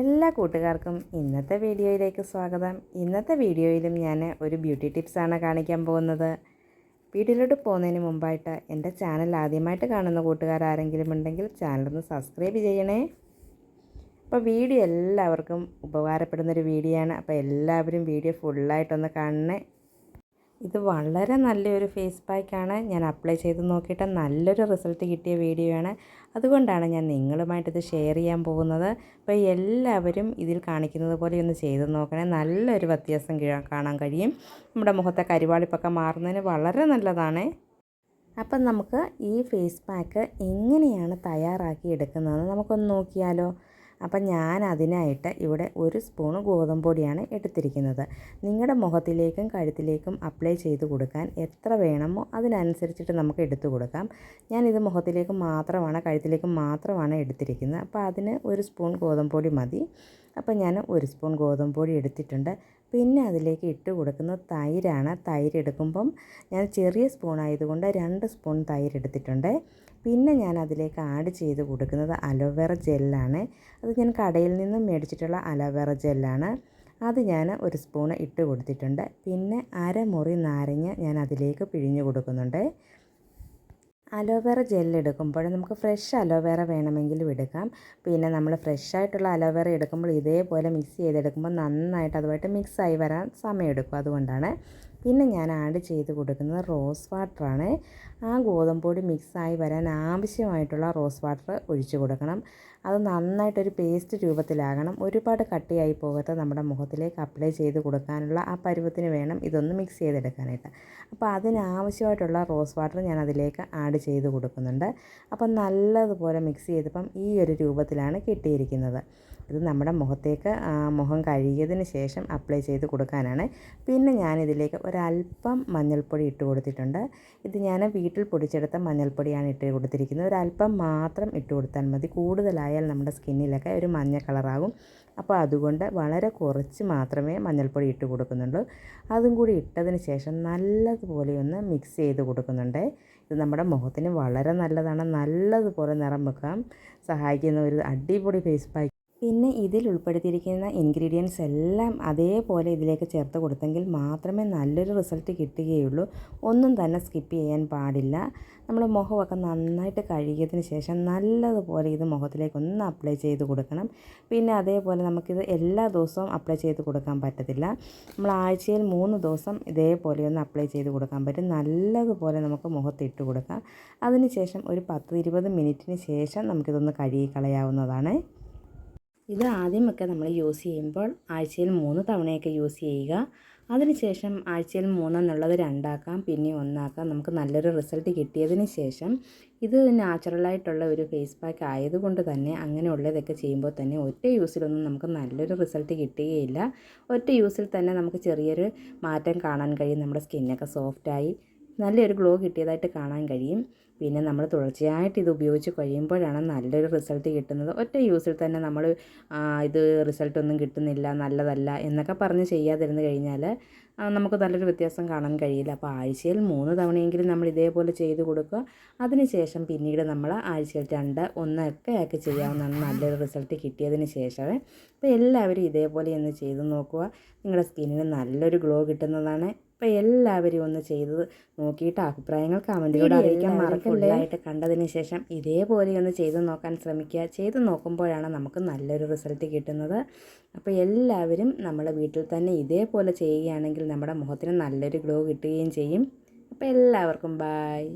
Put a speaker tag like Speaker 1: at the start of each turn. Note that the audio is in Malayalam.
Speaker 1: എല്ലാ കൂട്ടുകാർക്കും ഇന്നത്തെ വീഡിയോയിലേക്ക് സ്വാഗതം. ഇന്നത്തെ വീഡിയോയിലും ഞാൻ ഒരു ബ്യൂട്ടി ടിപ്സാണ് കാണിക്കാൻ പോകുന്നത്. വീഡിയോയിലോട്ട് പോകുന്നതിന് മുമ്പായിട്ട് എന്റെ ചാനൽ ആദ്യമായിട്ട് കാണുന്ന കൂട്ടുകാർ ആരെങ്കിലും ഉണ്ടെങ്കിൽ ചാനലൊന്ന് സബ്സ്ക്രൈബ് ചെയ്യണേ. അപ്പോൾ വീഡിയോ എല്ലാവർക്കും ഉപകാരപ്പെടുന്നൊരു വീഡിയോ ആണ് അപ്പോൾ എല്ലാവരും വീഡിയോ ഫുള്ളായിട്ടൊന്ന് കാണണേ. ഇത് വളരെ നല്ലൊരു ഫേസ് പാക്കാണ്. ഞാൻ അപ്ലൈ ചെയ്ത് നോക്കിയിട്ട് നല്ലൊരു റിസൾട്ട് കിട്ടിയ വീഡിയോ ആണ് അതുകൊണ്ടാണ് ഞാൻ നിങ്ങളുമായിട്ടിത് ഷെയർ ചെയ്യാൻ പോകുന്നത്. അപ്പോൾ എല്ലാവരും ഇതിൽ കാണിക്കുന്നത് പോലെ ഒന്ന് ചെയ്ത് നോക്കണേ. നല്ലൊരു വ്യത്യാസം കാണാൻ കഴിയും. നമ്മുടെ മുഖത്തെ കരിവാളിപ്പൊക്കെ മാറുന്നതിന് വളരെ നല്ലതാണ്. അപ്പം നമുക്ക് ഈ ഫേസ് പാക്ക് എങ്ങനെയാണ് തയ്യാറാക്കി എടുക്കുന്നതെന്ന് നമുക്കൊന്ന് നോക്കിയാലോ. അപ്പം ഞാൻ അതിനായിട്ട് ഇവിടെ ഒരു സ്പൂൺ ഗോതമ്പൊടിയാണ് എടുത്തിരിക്കുന്നത്. നിങ്ങളുടെ മുഖത്തിലേക്കും കഴുത്തിലേക്കും അപ്ലൈ ചെയ്ത് കൊടുക്കാൻ എത്ര വേണമോ അതിനനുസരിച്ചിട്ട് നമുക്ക് എടുത്തു കൊടുക്കാം. ഞാനിത് മുഖത്തിലേക്ക് മാത്രമാണ് കഴുത്തിലേക്ക് മാത്രമാണ് എടുത്തിരിക്കുന്നത്. അപ്പോൾ അതിന് ഒരു സ്പൂൺ ഗോതമ്പൊടി മതി. അപ്പോൾ ഞാൻ ഒരു സ്പൂൺ ഗോതമ്പൊടി എടുത്തിട്ടുണ്ട്. പിന്നെ അതിലേക്ക് ഇട്ട് കൊടുക്കുന്ന തൈരാണ്. തൈര് എടുക്കുമ്പം ഞാൻ ചെറിയ സ്പൂൺ ആയതുകൊണ്ട് രണ്ട് സ്പൂൺ തൈര് എടുത്തിട്ടുണ്ട്. പിന്നെ ഞാൻ അതിലേക്ക് ആഡ് ചെയ്ത് കൊടുക്കുന്നത് അലോവേറ ജെല്ലാണ്. അത് ഞാൻ കടയിൽ നിന്നും മേടിച്ചിട്ടുള്ള അലോവേറ ജെല്ലാണ്. അത് ഞാൻ ഒരു സ്പൂൺ ഇട്ട് കൊടുത്തിട്ടുണ്ട്. പിന്നെ അരമുറി നാരങ്ങ ഞാൻ അതിലേക്ക് പിഴിഞ്ഞു കൊടുക്കുന്നുണ്ട്. അലോവേറ ജെല്ലെടുക്കുമ്പോൾ നമുക്ക് ഫ്രഷ് അലോവേറ വേണമെങ്കിലും എടുക്കാം. പിന്നെ നമ്മൾ ഫ്രഷ് ആയിട്ടുള്ള അലോവേറ എടുക്കുമ്പോൾ ഇതേപോലെ മിക്സ് ചെയ്തെടുക്കുമ്പോൾ നന്നായിട്ട് അതുമായിട്ട് മിക്സായി വരാൻ സമയമെടുക്കും. അതുകൊണ്ടാണ് പിന്നെ ഞാൻ ആഡ് ചെയ്ത് കൊടുക്കുന്നത് റോസ് വാട്ടറാണ് ആ ഗോതമ്പൊടി മിക്സായി വരാൻ ആവശ്യമായിട്ടുള്ള റോസ് വാട്ടർ ഒഴിച്ചു കൊടുക്കണം. അത് നന്നായിട്ടൊരു പേസ്റ്റ് രൂപത്തിലാകണം. ഒരുപാട് കട്ടിയായി പോകാത്ത നമ്മുടെ മുഖത്തിലേക്ക് അപ്ലൈ ചെയ്ത് കൊടുക്കാനുള്ള ആ പരുവത്തിന് വേണം ഇതൊന്ന് മിക്സ് ചെയ്തെടുക്കാനായിട്ട്. അപ്പോൾ അതിനാവശ്യമായിട്ടുള്ള റോസ് വാട്ടർ ഞാൻ അതിലേക്ക് ആഡ് ചെയ്ത് കൊടുക്കുന്നുണ്ട്. അപ്പം നല്ലതുപോലെ മിക്സ് ചെയ്തപ്പം ഈ ഒരു രൂപത്തിലാണ് കിട്ടിയിരിക്കുന്നത്. ഇത് നമ്മുടെ മുഖത്തേക്ക് മുഖം കഴുകിയതിന് ശേഷം അപ്ലൈ ചെയ്ത് കൊടുക്കാനാണ്. പിന്നെ ഞാനിതിലേക്ക് ഒരല്പം മഞ്ഞൾപ്പൊടി ഇട്ട് കൊടുത്തിട്ടുണ്ട്. ഇത് ഞാൻ വീട്ടിൽ പൊടിച്ചെടുത്ത മഞ്ഞൾപ്പൊടിയാണ് ഇട്ട് കൊടുത്തിരിക്കുന്നത്. ഒരല്പം മാത്രം ഇട്ട് കൊടുത്താൽ മതി. കൂടുതലായാൽ നമ്മുടെ സ്കിന്നിലൊക്കെ ഒരു മഞ്ഞ കളറാകും. അപ്പോൾ അതുകൊണ്ട് വളരെ കുറച്ച് മാത്രമേ മഞ്ഞൾപ്പൊടി ഇട്ട് കൊടുക്കുന്നുള്ളൂ. അതും കൂടി ഇട്ടതിന് ശേഷം നല്ലതുപോലെ ഒന്ന് മിക്സ് ചെയ്ത് കൊടുക്കുന്നുണ്ട്. ഇത് നമ്മുടെ മുഖത്തിന് വളരെ നല്ലതാണ്. നല്ലതുപോലെ നിറം വെക്കാൻ സഹായിക്കുന്ന ഒരു അടിപൊളി ഫേസ് പാക്ക് പിന്നെ ഇതിൽ ഉൾപ്പെടുത്തിയിരിക്കുന്ന ഇൻഗ്രീഡിയൻസ് എല്ലാം അതേപോലെ ഇതിലേക്ക് ചേർത്ത് കൊടുത്തെങ്കിൽ മാത്രമേ നല്ലൊരു റിസൾട്ട് കിട്ടുകയുള്ളൂ. ഒന്നും തന്നെ സ്കിപ്പ് ചെയ്യാൻ പാടില്ല. നമ്മൾ മുഖമൊക്കെ നന്നായിട്ട് കഴുകിയതിന് ശേഷം നല്ലതുപോലെ ഇത് മുഖത്തിലേക്ക് ഒന്ന് അപ്ലൈ ചെയ്ത് കൊടുക്കണം. പിന്നെ അതേപോലെ നമുക്കിത് എല്ലാ ദിവസവും അപ്ലൈ ചെയ്ത് കൊടുക്കാൻ പറ്റത്തില്ല. നമ്മൾ ആഴ്ചയിൽ മൂന്ന് ദിവസം ഇതേപോലെ ഒന്ന് അപ്ലൈ ചെയ്ത് കൊടുക്കാൻ പറ്റും. നല്ലതുപോലെ നമുക്ക് മുഖത്ത് ഇട്ട് കൊടുക്കാം. അതിനുശേഷം ഒരു പത്ത് ഇരുപത് മിനിറ്റിന് ശേഷം നമുക്കിതൊന്ന് കഴുകി കളയാവുന്നതാണ്. ഇത് ആദ്യമൊക്കെ നമ്മൾ യൂസ് ചെയ്യുമ്പോൾ ആഴ്ചയിൽ മൂന്ന് തവണയൊക്കെ യൂസ് ചെയ്യുക. അതിനുശേഷം ആഴ്ചയിൽ മൂന്നെന്നുള്ളത് രണ്ടാക്കാം പിന്നെ ഒന്നാക്കാം. നമുക്ക് നല്ലൊരു റിസൾട്ട് കിട്ടിയതിന് ശേഷം ഇത് നാച്ചുറലായിട്ടുള്ള ഒരു ഫേസ് പാക്ക് ആയതുകൊണ്ട് തന്നെ അങ്ങനെയുള്ളതൊക്കെ ചെയ്യുമ്പോൾ തന്നെ ഒറ്റ യൂസിലൊന്നും നമുക്ക് നല്ലൊരു റിസൾട്ട് കിട്ടുകയില്ല. ഒറ്റ യൂസിൽ തന്നെ നമുക്ക് ചെറിയൊരു മാറ്റം കാണാൻ കഴിയും. നമ്മുടെ സ്കിന്നൊക്കെ സോഫ്റ്റായി നല്ലൊരു ഗ്ലോ കിട്ടിയതായിട്ട് കാണാൻ കഴിയും. പിന്നെ നമ്മൾ തുടർച്ചയായിട്ട് ഇത് ഉപയോഗിച്ച് കഴിയുമ്പോഴാണ് നല്ലൊരു റിസൾട്ട് കിട്ടുന്നത്. ഒറ്റ യൂസിൽ തന്നെ നമ്മൾ ഇത് റിസൾട്ടൊന്നും കിട്ടുന്നില്ല നല്ലതല്ല എന്നൊക്കെ പറഞ്ഞ് ചെയ്യാതിരുന്ന് കഴിഞ്ഞാൽ നമുക്ക് നല്ലൊരു വ്യത്യാസം കാണാൻ കഴിയില്ല. അപ്പോൾ ആഴ്ചയിൽ മൂന്ന് തവണയെങ്കിലും നമ്മൾ ഇതേപോലെ ചെയ്ത് കൊടുക്കുക. അതിനുശേഷം പിന്നീട് നമ്മൾ ആഴ്ചയിൽ രണ്ട് ഒന്നൊക്കെ ആക്കി ചെയ്യാവുന്നതാണ് നല്ലൊരു റിസൾട്ട് കിട്ടിയതിന് ശേഷമേ. അപ്പോൾ എല്ലാവരും ഇതേപോലെ ഒന്ന് ചെയ്ത് നോക്കുക. നിങ്ങളുടെ സ്കിന്നിന് നല്ലൊരു ഗ്ലോ കിട്ടുന്നതാണ്. അപ്പോൾ എല്ലാവരും ഒന്ന് ചെയ്ത് നോക്കിയിട്ട് അഭിപ്രായങ്ങൾ കമന്റിലൂടെ അറിയിക്കാൻ മറക്കില്ലായിട്ട് കണ്ടതിന് ശേഷം ഇതേപോലെ ഒന്ന് ചെയ്ത് നോക്കാൻ ശ്രമിക്കുക. ചെയ്ത് നോക്കുമ്പോഴാണ് നമുക്ക് നല്ലൊരു റിസൾട്ട് കിട്ടുന്നത്. അപ്പോൾ എല്ലാവരും നമ്മുടെ വീട്ടിൽ തന്നെ ഇതേപോലെ ചെയ്യുകയാണെങ്കിൽ നമ്മുടെ മുഖത്തിന് നല്ലൊരു ഗ്ലോ കിട്ടുകയും ചെയ്യും. അപ്പോൾ എല്ലാവർക്കും ബായ്